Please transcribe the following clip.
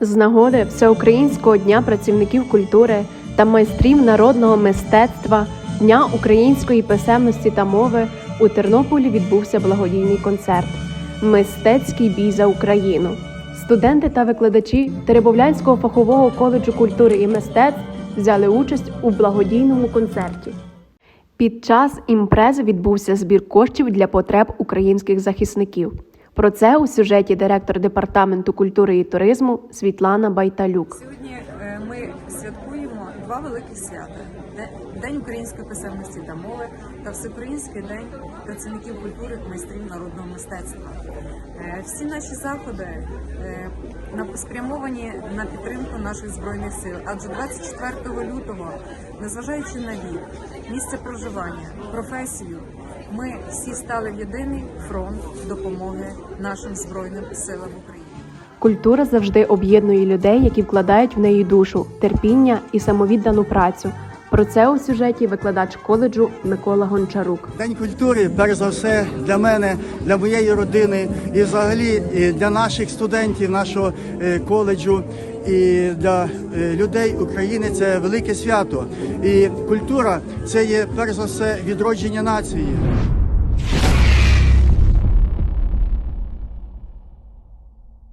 З нагоди Всеукраїнського дня працівників культури та майстрів народного мистецтва Дня української писемності та мови у Тернополі відбувся благодійний концерт Мистецький бій за Україну. Студенти та викладачі Теребовлянського фахового коледжу культури і мистецтв взяли участь у благодійному концерті. Під час імпрези відбувся збір коштів для потреб українських захисників. Про це у сюжеті директор департаменту культури і туризму Світлана Байталюк. Сьогодні е, ми святкуємо два великі свята: День української писемності та мови та Всеукраїнський день працівників культури та майстрів народного мистецтва. Е, Всі наші заходи е, спрямовані на підтримку наших збройних сил. Адже 24 лютого, незважаючи на вік, місце проживання, професію, ми всі стали в єдиний фронт допомоги нашим збройним силам України. Культура завжди об'єднує людей, які вкладають в неї душу, терпіння і самовіддану працю. Про це у сюжеті викладач коледжу Микола Гончарук. День культури, перш за все, для мене, для моєї родини і взагалі для наших студентів нашого е, коледжу і для е, людей України це велике свято. І культура це є перш за все відродження нації.